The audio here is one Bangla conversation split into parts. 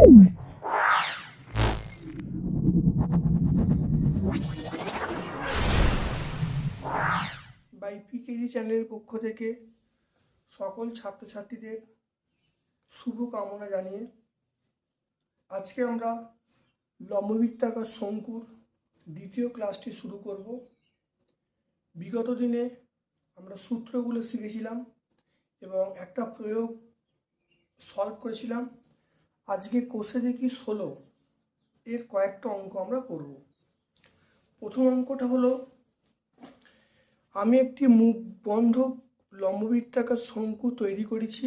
বাই পিকেজি চ্যানেলের পক্ষ থেকে সকল ছাত্রছাত্রীদের শুভ কামনা জানিয়ে আজকে আমরা লম্ববৃত্তাকার শঙ্কুর দ্বিতীয় ক্লাসটি শুরু করব। বিগত দিনে আমরা সূত্রগুলো শিখেছিলাম এবং একটা প্রয়োগ সলভ করেছিলাম। আজকে কোষে দেখি ষোলো। এর কয়েকটা অঙ্ক আমরা করব। প্রথম অঙ্কটা হলো, আমি একটি মুখ বন্ধ লম্ববৃত্তাকার শঙ্কু তৈরি করেছি,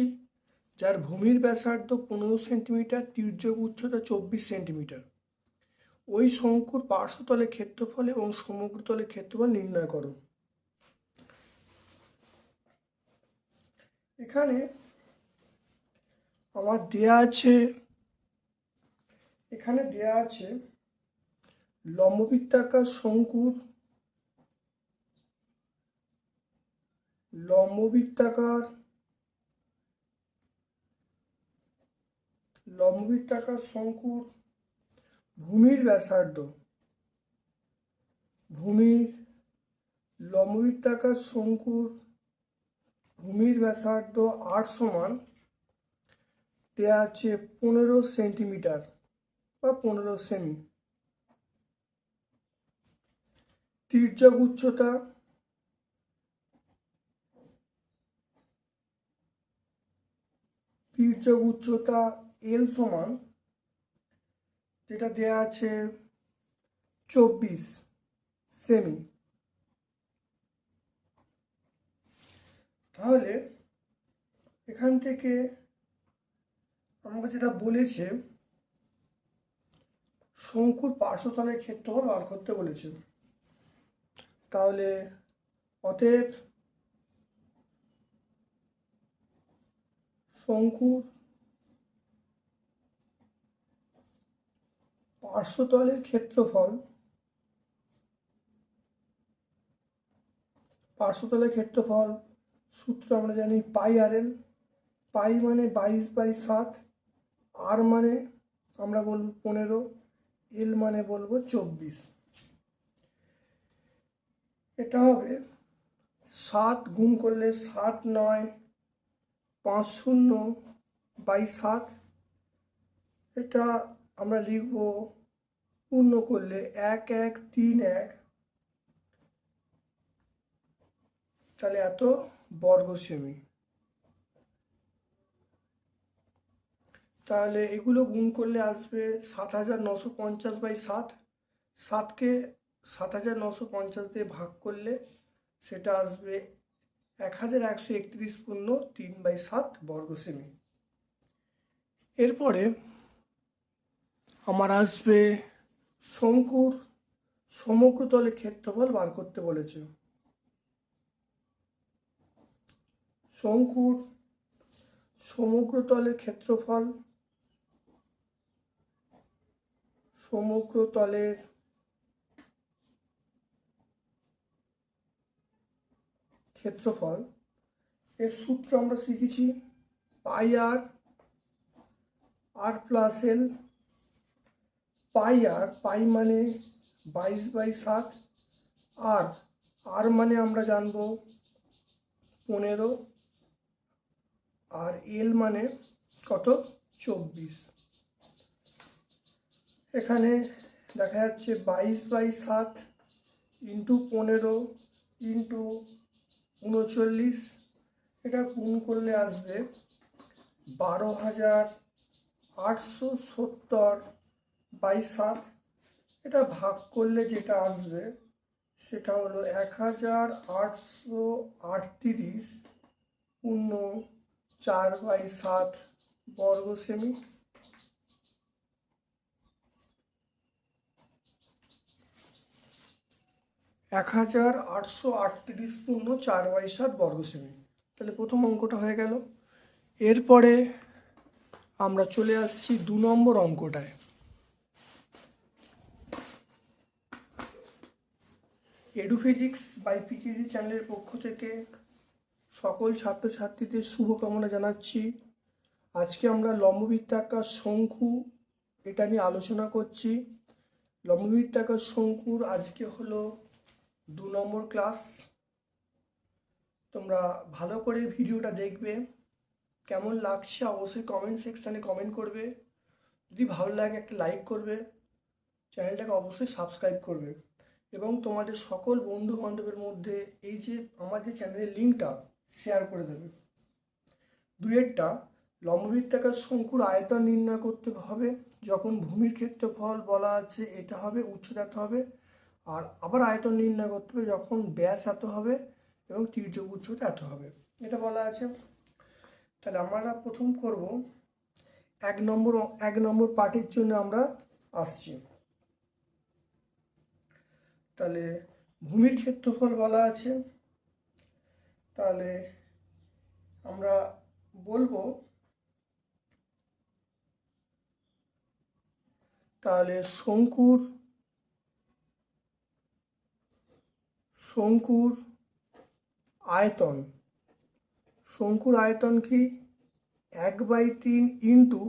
যার ভূমির ব্যাসার্ধ পনেরো সেন্টিমিটার, তির্যক উচ্চতা চব্বিশ সেন্টিমিটার। ওই শঙ্কুর পার্শ্বতলে ক্ষেত্রফল এবং সমগ্রতলে ক্ষেত্রফল নির্ণয় করো। এখানে আমার দেয়া আছে এখানে দেয়া আছে, লম্ববৃত্তাকার শঙ্কুর লম্ববৃত্তাকার লম্ববৃত্তাকার শঙ্কুর ভূমির ব্যাসার্ধ, ভূমির লম্ববৃত্তাকার শঙ্কুর ভূমির ব্যাসার্ধ আট সমান, দেয়া আছে পনেরো সেন্টিমিটার। বা পনেরো সেমি। তির্যক উচ্চতা তির্যক উচ্চতা এল সমান যেটা দেয়া আছে চব্বিশ সেমি। তাহলে এখান থেকে আমাকে যেটা বলেছে শঙ্কুর পার্শ্বতলের ক্ষেত্রফল বার করতে বলেছে তাহলে অতএব শঙ্কুর পার্শ্বতলের ক্ষেত্রফল পার্শ্বতলের ক্ষেত্রফল সূত্র আমরা জানি পাই আর এল পাই মানে বাইশ বাই সাত, আর মানে আমরা বলব পনেরো। এল মানে বলব চব্বিশ। এটা হবে সাত গুণ করলে সাত নয়, পাঁচ শূন্য বাই সাত। এটা আমরা লিখব পূর্ণ করলে এক এক, তিন, এক। তাহলে এত বর্গ সেমি তাহলে এগুলো গুণ করলে আসবে সাত হাজার নশো পঞ্চাশ বাই সাত। সাতকে সাত হাজার নশো পঞ্চাশ দিয়ে ভাগ করলে সেটা আসবে এক হাজার একশো একত্রিশ পূর্ণ তিন বাই সাত বর্গ সেমি। এরপরে আমার আসবে শঙ্কুর সমগ্রতলে ক্ষেত্রফল বার করতে বলেছে। শঙ্কুর সমগ্রতলের ক্ষেত্রফল সমগ্রতলের ক্ষেত্রফল। এর সূত্র আমরা শিখেছি পাই আর আর প্লাস এল। পাই আর, পাই মানে বাইশ বাই সাত। আর আর মানে আমরা জানব পনেরো। আর এল মানে কত? চব্বিশ। এখানে দেখা যাচ্ছে বাইশ বাই সাত ইন্টু পনেরো ইন্টু উনচল্লিশ। এটা গুণ করলে আসবে বারো হাজার আটশো সত্তর বাই সাত। এটা ভাগ করলে যেটা আসবে সেটা হলো এক হাজার আটশো আটত্রিশ পূর্ণ চার বাই সাত বর্গ সেমি। এক হাজার আটশো আটত্রিশ পূর্ণ চার বাই সাত বর্গ সেমি। তাহলে প্রথম অঙ্কটা হয়ে গেল। এরপরে আমরা চলে আসছি দু নম্বর অঙ্কটায়। এডুফিজিক্স বাই পিকেজি চ্যানেলের পক্ষ থেকে সকল ছাত্রছাত্রীদের শুভকামনা জানাচ্ছি। আজকে আমরা লম্ববৃত্তাকার শঙ্কু এটা নিয়ে আলোচনা করছি। লম্ববৃত্তাকার শঙ্কুর আজকে হলো দু নম্বর ক্লাস। তোমরা ভালো করে ভিডিওটা দেখবে। কেমন লাগছে অবশ্যই কমেন্ট সেকশানে কমেন্ট করবে। যদি ভালো লাগে একটা লাইক করবে। চ্যানেলটাকে অবশ্যই সাবস্ক্রাইব করবে। এবং তোমাদের সকল বন্ধু বান্ধবের মধ্যে এই যে আমার যে চ্যানেলের লিঙ্কটা শেয়ার করে দেবে। দুয়েরটা, লম্ববৃত্তাকার শঙ্কুর আয়তন নির্ণয় করতে হবে। যখন ভূমির ক্ষেত্রফল বলা আছে, এটা হবে, উচ্চতা হবে আর আবার আয়তন নির্ণয় করতে হবে যখন ব্যাস এত হবে এবং তির্যক উচ্চতা এত হবে। এটা বলা আছে। তাহলে আমরা প্রথম করব। এক নম্বর এক নম্বর পার্টির জন্য আমরা আসছি। তাহলে ভূমির ক্ষেত্রফল বলা আছে। তাহলে আমরা বলব, তাহলে শঙ্কুর শঙ্কুর আয়তন। শঙ্কুর আয়তন কি এক বাই তিন ইন্টু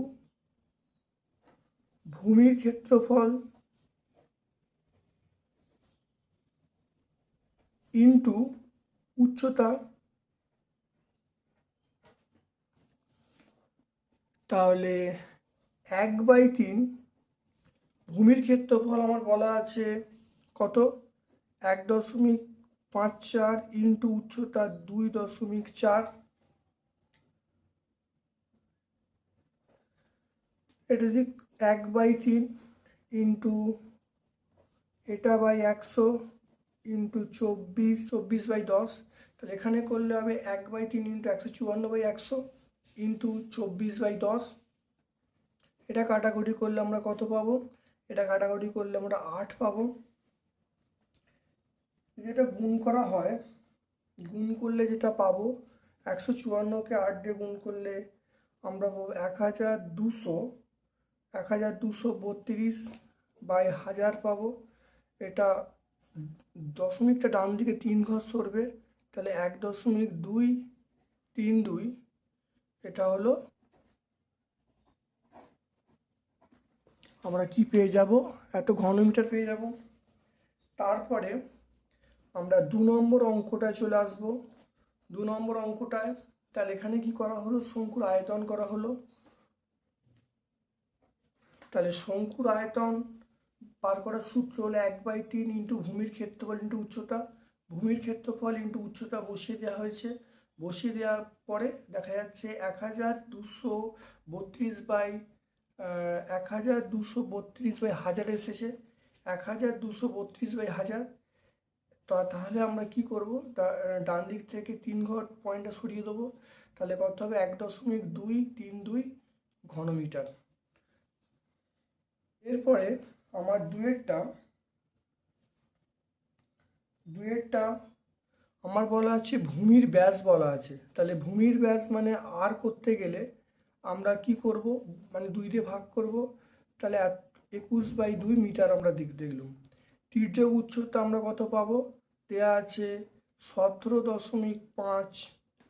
ভূমির ক্ষেত্রফল ইন্টু উচ্চতা? তাহলে এক বাই তিন ভূমির ক্ষেত্রফল আমার বলা আছে কত? এক দশমিক পাঁচ চার ইন্টু উচ্চতা দুই দশমিক চার। এটা যদি এক বাই তিন ইন্টু, এটা বাই একশো ইন্টু চব্বিশ চব্বিশ বাই দশ। তাহলে এখানে করলে হবে এক বাই তিন ইন্টু একশো চুয়ান্ন বাই একশো ইন্টু চব্বিশ বাই দশ। এটা কাটাকুটি করলে আমরা কত পাবো? এটা কাটাকুটি করলে আমরা আট পাবো। যেটা গুণ করা হয়, গুণ করলে যেটা পাবো, একশো চুয়ান্নকে আট দিয়ে গুণ করলে আমরা পাবো এক হাজার দুশো, এক হাজার দুশো বত্রিশ বাই হাজার পাবো। এটা দশমিকটা ডান দিকে তিন ঘর সরবে, তাহলে এক দশমিক দুই তিন দুই, এটা হলো আমরা কি পেয়ে যাব? এত ঘনমিটার পেয়ে যাব। তারপরে আমরা দু নম্বর অঙ্কটায় চলে আসব। দু নম্বর অঙ্কটায় তাহলে এখানে কি করা হলো? শঙ্কুর আয়তন করা হলো। তাহলে শঙ্কুর আয়তন পার করার সূত্র হলো এক বাই তিন ইন্টু ভূমির ক্ষেত্রফল ইন্টু উচ্চতা। ভূমির ক্ষেত্রফল ইন্টু উচ্চতা বসিয়ে দেওয়া হয়েছে। বসিয়ে দেওয়ার পরে দেখা যাচ্ছে এক হাজার দুশো বত্রিশ বাই এক হাজার দুশো বত্রিশ বাই হাজার এসেছে। এক হাজার দুশো বত্রিশ বাই হাজার তা তাহলে আমরা কি করব? ডান দিক থেকে তিন ঘর পয়েন্টটা সরিয়ে দেবো। তাহলে কত হবে? এক দশমিক দুই তিন দুই ঘনমিটার। এরপরে আমার দুয়েরটা দুয়েরটা আমার বলা আছে, ভূমির ব্যাস বলা আছে। তাহলে ভূমির ব্যাস মানে আর করতে গেলে আমরা কি করব? মানে দুই দিয়ে ভাগ করব। তাহলে একুশ বাই দুই মিটার আমরা দিক দেখলাম। তির্যক উচ্চতা আমরা কত পাবো? দেয়া আছে সতেরো দশমিক পাঁচ।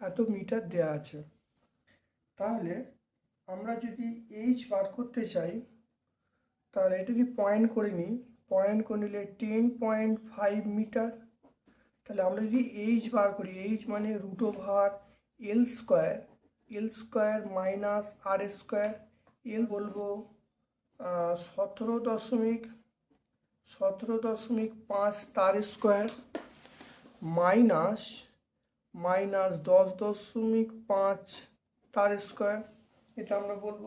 এত মিটার দেয়া আছে। তাহলে আমরা যদি এইচ বার করতে চাই, তাহলে এটা যদি পয়েন্ট করে নিই পয়েন্ট করে নিলে টেন পয়েন্ট ফাইভ মিটার। তাহলে আমরা যদি এইচ বার করি এইচ মানে root over L square L square minus R square L বলব সতেরো দশমিক সতেরো দশমিক পাঁচ তার স্কোয়ার মাইনাস মাইনাস দশ দশমিক পাঁচ তার স্কোয়ার, এটা আমরা বলব।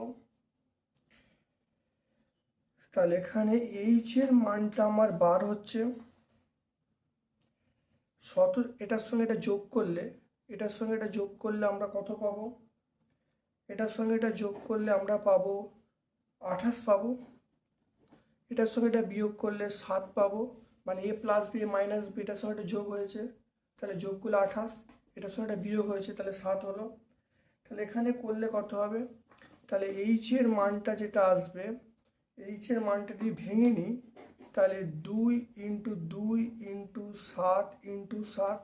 তাহলে এখানে এইচের মানটা আমার বার হচ্ছে। শত এটার সঙ্গে এটা যোগ করলে, এটার সঙ্গে এটা যোগ করলে আমরা কত পাবো? এটার সঙ্গে এটা যোগ করলে আমরা পাবো আঠাশ পাবো। এটার সঙ্গে এটা বিয়োগ করলে সাত পাবো। মানে A plus B minus B এটার সঙ্গে এটা যোগ হয়েছে। তাহলে যোগ করলে আঠাশ, এটার সঙ্গে এটা বিয়োগ হয়েছে, তাহলে সাত হলো। তাহলে এখানে করলে কত হবে? তাহলে এইচের মানটা যেটা আসবে এইচের মানটা যদি ভেঙে নিই, তাহলে দুই ইন্টু দুই ইন্টু সাত ইন্টু সাত,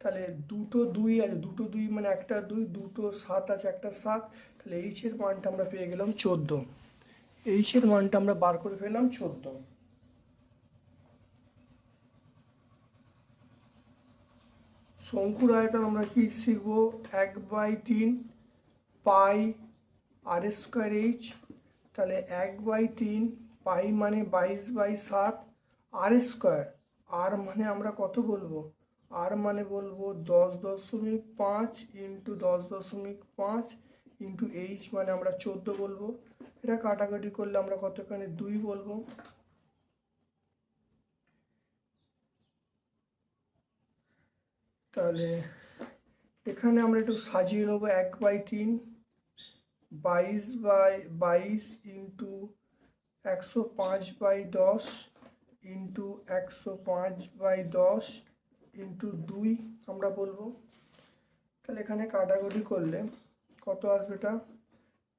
তাহলে দুটো দুই আছে। দুটো দুই মানে একটা দুই, দুটো সাত আছে, একটা সাত। তাহলে এইচের মানটা আমরা পেয়ে গেলাম চোদ্দ। এইচের মানটা আমরা বার করে ফেললাম চোদ্দ। শঙ্কুর আয়তন আমরা কি শিখব? এক বাই তিন পাই আর স্কোয়ার এইচ। তাহলে এক বাই তিন পাই মানে বাইশ বাই সাত। আর স্কোয়ার, আর মানে আমরা কত বলব? আর মানে বলব দশ দশমিক পাঁচ ইন্টু দশ দশমিক পাঁচ ইন্টু এইচ মানে আমরা চোদ্দ বলব। এটা কাটাকাটি করলে আমরা কতখানি দুই বলব? তাহলে এখানে আমরা একটু সাজিয়ে নেব এক বাই তিন, বাইশ বাই, বাইশ ইন্টু একশো পাঁচ বাই দশ ইন্টু একশো পাঁচ বাই দশ ইন্টু দুই আমরা বলব। তাহলে এখানে কাটাকুটি করলে কত আসবে এটা?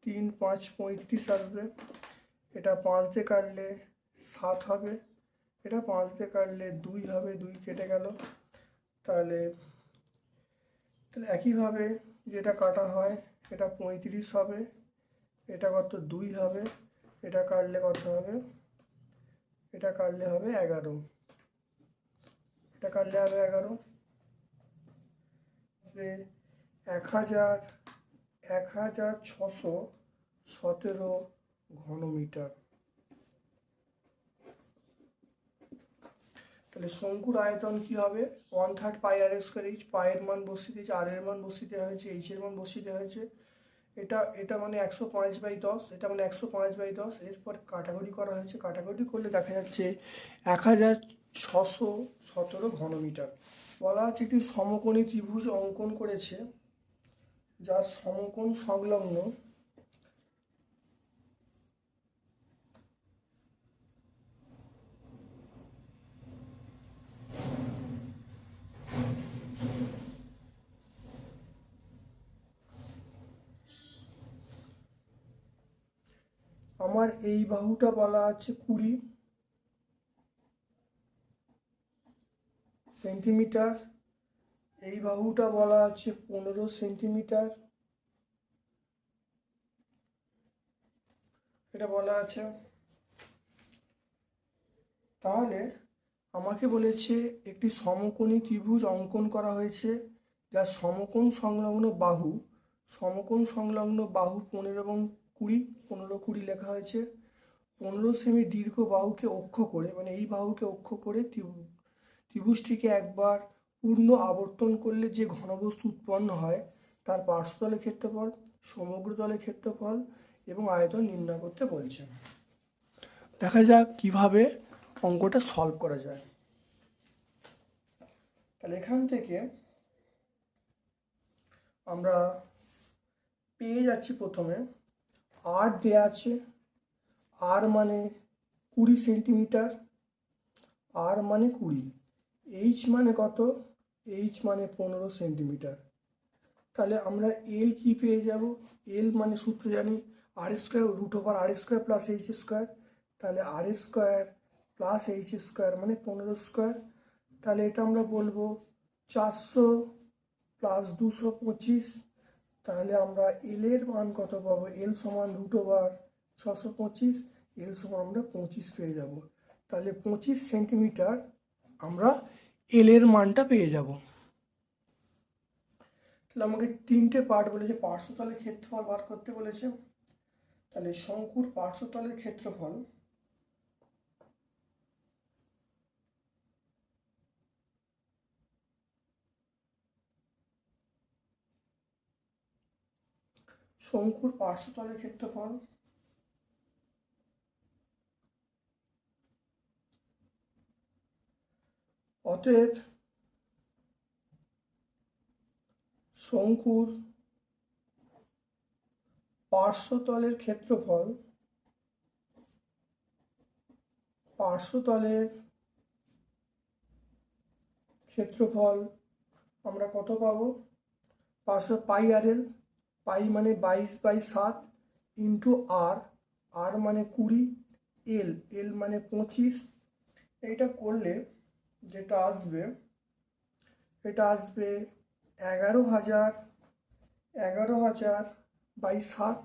তিন, পাঁচ, পঁয়ত্রিশ আসবে। এটা পাঁচ দিয়ে কাটলে সাত হবে। এটা পাঁচ দিয়ে কাটলে দুই হবে, দুই কেটে গেল। তাহলে তাহলে একইভাবে যেটা কাটা হয়, এটা পঁয়ত্রিশ হবে। এটা কত? দুই হবে। এটা কাটলে কত হবে? এটা কাটলে হবে এগারো। এটা কাটলে হবে এগারো। এক হাজার এক হাজার ছশো সতেরো ঘনমিটার। তাহলে শঙ্কুর আয়তন কি হবে? One third pi R square H পায়ের মান বসিয়ে দিয়েছে আর এর মান বসিয়ে দেওয়া হয়েছে এইচ এর মান বসিয়ে দেওয়া হয়েছে। এটা এটা মানে একশো পাঁচ বাই দশ, এটা মানে একশো পাঁচ বাই দশ। এরপর কাটাকুটি করা হয়েছে। কাটাকুটি করলে দেখা যাচ্ছে এক হাজার ছশো সতেরো ঘনমিটার। বলা আছে একটি সমকোণী ত্রিভুজ অঙ্কন করেছে। যার সমকোণ সংলগ্ন আমার এই বাহুটা বলা আছে কুড়ি সেন্টিমিটার এই বাহুটা বলা আছে পনেরো সেন্টিমিটার। এটা বলা আছে। তাহলে আমাকে বলেছে একটি সমকোণী ত্রিভুজ অঙ্কন করা হয়েছে, যা সমকোণ সংলগ্ন বাহু, সমকোণ সংলগ্ন বাহু পনেরো এবং কুড়ি, পনেরো কুড়ি লেখা হয়েছে। পনেরো সেমি দীর্ঘ বাহুকে অক্ষ করে মানে এই বাহুকে অক্ষ করে ত্রিভু- ত্রিভুজটিকে একবার পূর্ণ আবর্তন করলে যে ঘনবস্তু উৎপন্ন হয়, তার পার্শ্বতলের ক্ষেত্রফল, সমগ্র তলের ক্ষেত্রফল এবং আয়তন নির্ণয় করতে বলছে। দেখা যাক কীভাবে অঙ্কটা সলভ করা যায়। তাহলে এখান থেকে আমরা পেয়ে যাচ্ছি প্রথমে আর দেয়া আছে। আর মানে কুড়ি সেন্টিমিটার আর মানে কুড়ি। এইচ মানে কত? এইচ মানে পনেরো সেন্টিমিটার। তাহলে আমরা এল কি পেয়ে যাব? এল মানে সূত্র জানি R square root over R square plus H square তাহলে R square plus H square মানে পনেরো স্কোয়ার তাহলে এটা আমরা বলব চারশো প্লাস দুশো পঁচিশ। তাহলে আমরা এল এর মান কত পাবো? এল সমান রুট ওভার ছশো পঁচিশ। এল সমান আমরা পঁচিশ পেয়ে যাব। তাহলে পঁচিশ সেন্টিমিটার আমরা এল এর মানটা পেয়ে যাব। তাহলে আমাকে তিনটে পার্ট বলেছে, পার্শ্বতলের ক্ষেত্রফল বার করতে বলেছে। তাহলে শঙ্কুর পার্শ্বতলের ক্ষেত্রফল শঙ্কুর পার্শ্বতলের ক্ষেত্রফল অতএব শঙ্কুর পার্শ্বতলের ক্ষেত্রফল পার্শ্বতলের ক্ষেত্রফল আমরা কত পাবো? পাঁচশো পাই আর এল, পাই মানে বাইশ বাই সাত ইন্টু আর আর মানে কুড়ি, এল এল মানে পঁচিশ। এইটা করলে যেটা আসবে, এটা আসবে এগারো হাজার এগারো হাজার বাই সাত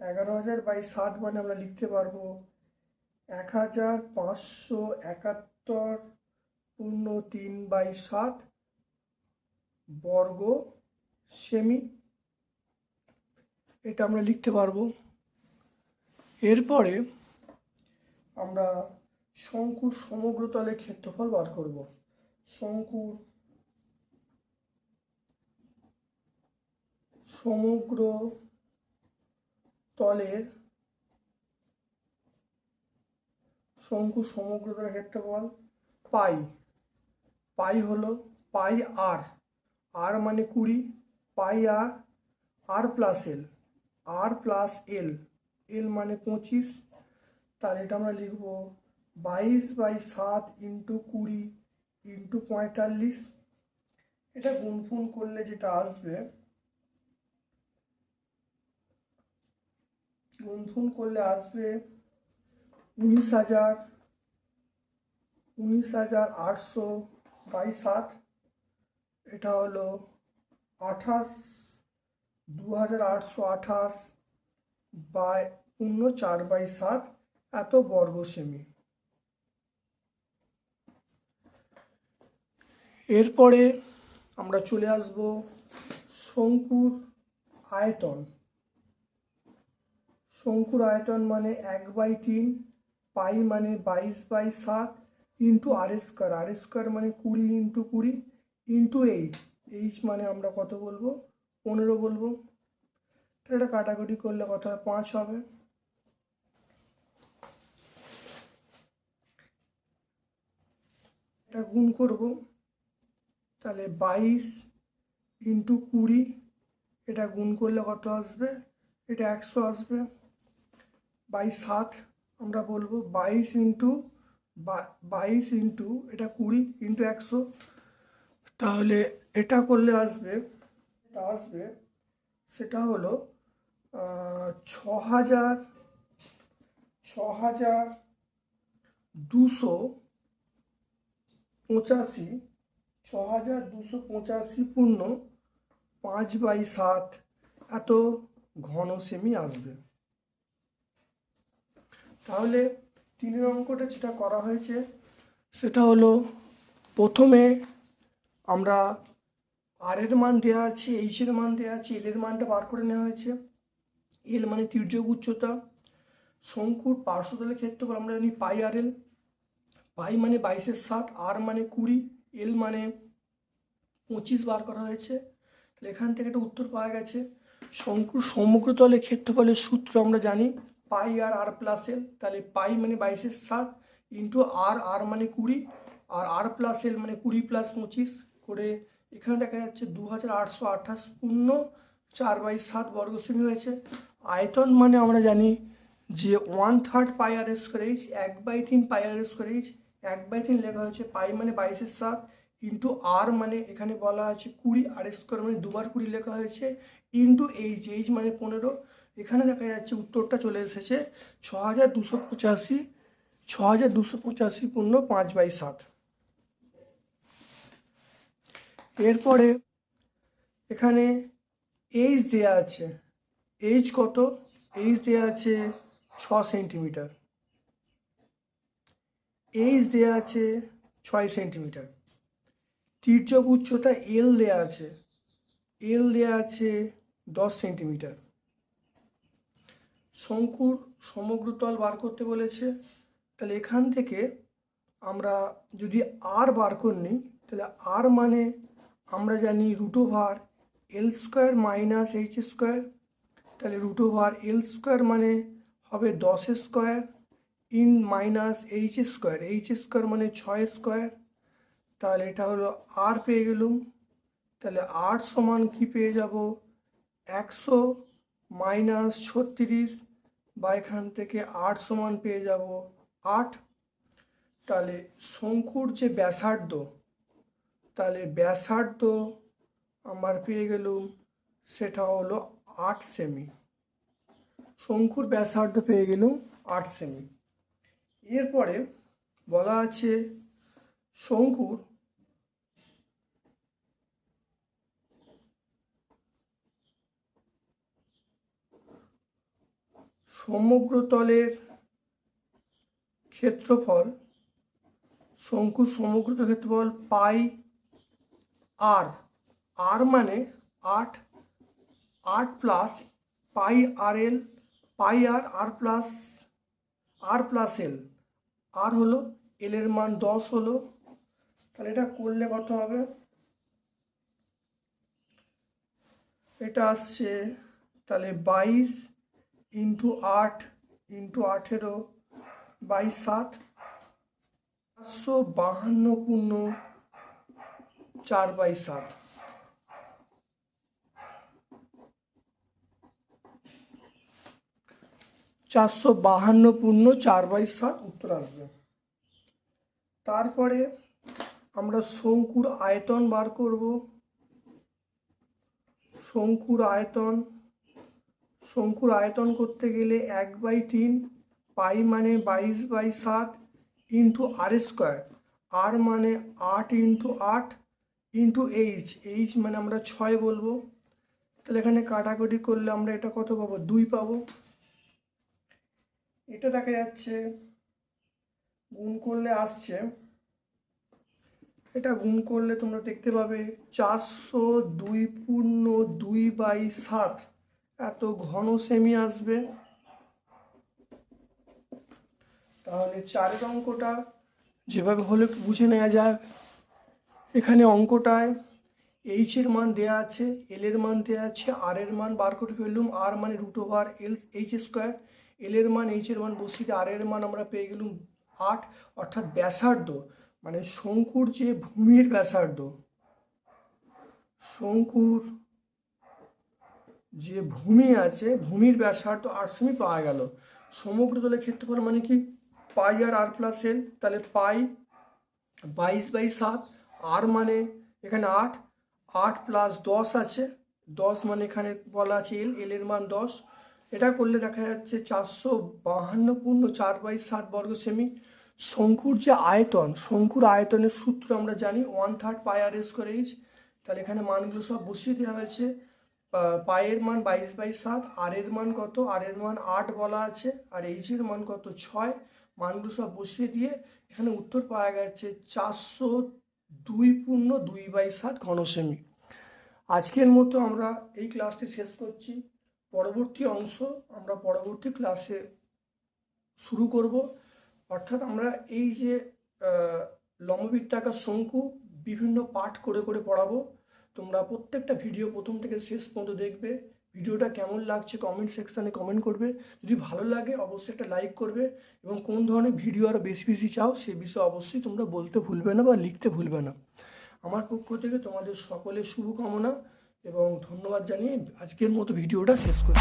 এগারো হাজার বাই ষাট মানে আমরা লিখতে পারব এক হাজার পাঁচশো একাত্তর পূর্ণ তিন বাই সাত বর্গ সেমি। এটা আমরা লিখতে পারব। এরপরে আমরা শঙ্কুর সমগ্র তলে ক্ষেত্রফল বার করব। শঙ্কুর সমগ্র তলের শঙ্কু সমগ্র তলের ক্ষেত্রফল পাই। পাই হলো পাই আর। আর মানে কুড়ি, পাই আর আর প্লাস এল আর প্লাস এল এল মানে পঁচিশ। তাহলে এটা আমরা লিখব বাইশ বাই সাত ইন্টু কুড়ি ইন্টু পঁয়তাল্লিশ। এটা গুণফুন করলে যেটা আসবে গুণফুন করলে আসবে উনিশ হাজার উনিশ হাজার আটশো বাই সাত। এটা হলো আঠাশ, দু হাজার আটশো আঠাশ বাই পূর্ণ চার বাই সাত। এত বর্গ সেমি এরপরে আমরা চলে আসব শঙ্কুর আয়তন। শঙ্কুর আয়তন মানে এক বাই তিন, পাই মানে বাইশ বাই সাত into R square. R square মানে কুড়ি ইন্টু কুড়ি ইন্টু এইচ। এইচ মানে আমরা কত বলব? পনেরো বলব। এটা কাটাকুটি করলে কত হয়? পাঁচ হবে। এটা গুণ করব। তাহলে বাইশ ইন্টু কুড়ি, এটা গুণ করলে কত আসবে? এটা একশো আসবে। বাই সাত, আমরা বলব বাইশ ইন্টু বাইশ ইন্টু, এটা কুড়ি ইন্টু একশো। তাহলে এটা করলে আসবে, এটা আসবে, সেটা হলো ছ হাজার ছ হাজার দুশো পঁচাশি ছ হাজার দুশো পঁচাশি পূর্ণ পাঁচ বাই সাত। এত ঘন সেমি আসবে। তাহলে তিনের অঙ্কটা যেটা করা হয়েছে, সেটা হলো প্রথমে আমরা আর এর মান দেওয়া আছে এইচ এর মান দেওয়া আছে এল এর মানটা বার করে নেওয়া হয়েছে। এল মানে তির্যক উচ্চতা। শঙ্কুর পার্শ্বতলের ক্ষেত্রফল আমরা জানি পাই আর এল পাই মানে বাইশের সাত আর মানে কুড়ি। এল মানে পঁচিশ বার করা হয়েছে। তাহলে এখান থেকে একটা উত্তর পাওয়া গেছে। শঙ্কুর সমগ্র তলের ক্ষেত্রফলের সূত্র আমরা জানি, পাই আর আর প্লাস এল। তাহলে পাই মানে বাইশের সাত, ইন্টু আর আর মানে কুড়ি, আর আর প্লাস এল মানে কুড়ি প্লাস পঁচিশ করে এখানে দেখা যাচ্ছে দু হাজার আটশো আঠাশ পূর্ণ চার বাই সাত বর্গ সেমি হয়েছে। আয়তন মানে আমরা জানি যে one third pi R square H এক বাই তিন পাই আর স্কোয়ার এইচ এক বাই তিন লেখা হয়েছে, পাই মানে বাইশের সাত ইন্টু আর মানে এখানে বলা আছে কুড়ি আর স্কোয়ার মানে দুবার কুড়ি লেখা হয়েছে ইন্টু এইচ এইচ মানে পনেরো, এখানে দেখা যাচ্ছে উত্তরটা চলে এসেছে ছ হাজার দুশো পঁচাশি ছ হাজার দুশো পঁচাশি পূর্ণ পাঁচ বাই সাত। এরপরে এখানে এইচ দেয়া আছে এইচ কত? এইচ দেয়া আছে ছ সেন্টিমিটার। এইচ দেয়া আছে ছয় সেন্টিমিটার। তির্যক উচ্চতা এল দেয়া আছে এল দেয়া আছে দশ সেন্টিমিটার। শঙ্কুর সমগ্র তল বার করতে বলেছে, তাহলে এখান থেকে আমরা যদি আর বার করে নিই, তাহলে আর মানে আমরা জানি root over L square minus H square তাহলে রুট ওভার এল স্কোয়ার মানে হবে দশ square in minus H square H square মানে ছয় স্কোয়ার। তাহলে এটা হলো আর পেয়ে গেলুম। তাহলে আর সমান কি পেয়ে যাব? একশো মাইনাস ছত্রিশ, বা এখান থেকে আট সমান পেয়ে যাব আট। তাহলে শঙ্কুর যে ব্যাসার্ধ, তাহলে ব্যাসার্ধ আমার পেয়ে গেলুম, সেটা হলো আট সেমি। শঙ্কুর ব্যাসার্ধ পেয়ে গেলুম আট সেমি। এরপরে বলা আছে, শঙ্কুর সমগ্র তলের ক্ষেত্রফল, শঙ্কুর সমগ্র ক্ষেত্রফল পাই আর আর মানে আট আট plus pi R L pi R R plus R plus L R হলো এল এর মান দশ হলো। তাহলে এটা করলে কত হবে? এটা আসছে তাহলে বাইশ ইন্টু আট ইন্টু আঠেরো বাই সাত। পাঁচশো বাহান্ন পূর্ণ চার বাই সাত। চারশো বাহান্ন পূর্ণ চার বাই সাত উত্তর আসবে। তারপরে আমরা শঙ্কুর আয়তন বার করব। শঙ্কুর আয়তন শঙ্কুর আয়তন করতে গেলে এক বাই তিন পাই মানে বাইশ বাই সাত ইন্টু আর স্কোয়ার। আর মানে আট ইন্টু আট ইন্টু এইচ। এইচ মানে আমরা ছয় বলব। তাহলে এখানে কাটাকুটি করলে আমরা এটা কত পাবো? দুই পাবো। এটা দেখা যাচ্ছে, গুণ করলে আসছে। এটা গুণ করলে তোমরা দেখতে পাবে চারশো দুই পূর্ণ দুই বাই সাত। এত ঘন সেমি আসবে। তাহলে চারের অঙ্কটা যেভাবে হলে বুঝে নেওয়া যাক। এখানে অঙ্কটায় এইচ এর মান দেয়া আছে এল এর মান দেয়া আছে আর এর মান, বার করে ফেললুম আর মানে root over L H square L এর মান এইচ এর মান বসিয়ে আর এর মান আমরা পেয়ে গেলুম আট, অর্থাৎ ব্যাসার্ধ। মানে শঙ্কুর যে ভূমির ব্যাসার্ধ, শঙ্কুর যে ভূমি আছে, ভূমির ব্যাসার্ধ আট সেমি পাওয়া গেল। সমগ্র তলের ক্ষেত্রফল মানে কি? পাই আর আর প্লাস এল তাহলে পাই বাইশ বাই সাত আর মানে এখানে আট আট প্লাস দশ আছে, দশ মানে এখানে বলা আছে এল এল এর মান দশ। এটা করলে দেখা যাচ্ছে চারশো বাহান্ন পূর্ণ চার বাই সাত বর্গ সেমি। শঙ্কুর যে আয়তন, শঙ্কুর আয়তনের সূত্র আমরা জানি one third pi R S করে এইচ তাহলে এখানে মানগুলো সব বসিয়ে দেওয়া হয়েছে। পায়ের মান বাইশ বাই সাত আর এর মান কত? আর এর মান আট বলা আছে, আর এইচ এর মান কত? ছয়। মানগুলো সব বসিয়ে দিয়ে এখানে উত্তর পাওয়া গেছে চারশো দুই পূর্ণ দুই বাই সাত ঘন সেমি আজকের মতো আমরা এই ক্লাসটি শেষ করছি। পরবর্তী অংশ আমরা পরবর্তী ক্লাসে শুরু করব। অর্থাৎ আমরা এই যে লম্ববৃত্তাকার শঙ্কু বিভিন্ন পাঠ করে করে পড়াবো। তোমরা প্রত্যেকটা ভিডিও প্রথম থেকে শেষ পর্যন্ত দেখবে। ভিডিওটা কেমন লাগছে কমেন্ট সেকশানে কমেন্ট করবে। যদি ভালো লাগে অবশ্যই একটা লাইক করবে এবং কোন ধরনের ভিডিও আরও বেশি বেশি চাও সে বিষয়ে অবশ্যই তোমরা বলতে ভুলবে না বা লিখতে ভুলবে না। আমার পক্ষ থেকে তোমাদের সকলের শুভকামনা। এবং ধন্যবাদ জানিয়ে আজকের মতো ভিডিওটা শেষ করি